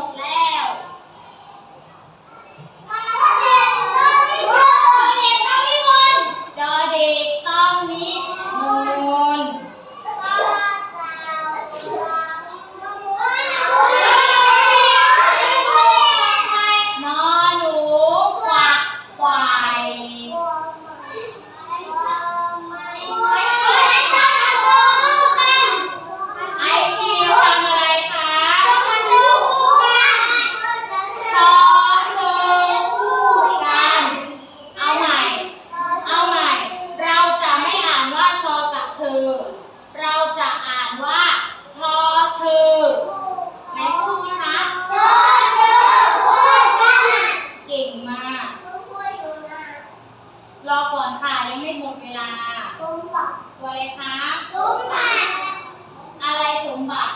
một lát ตัวอะไรคะสมบัติ อะไรสมบัติ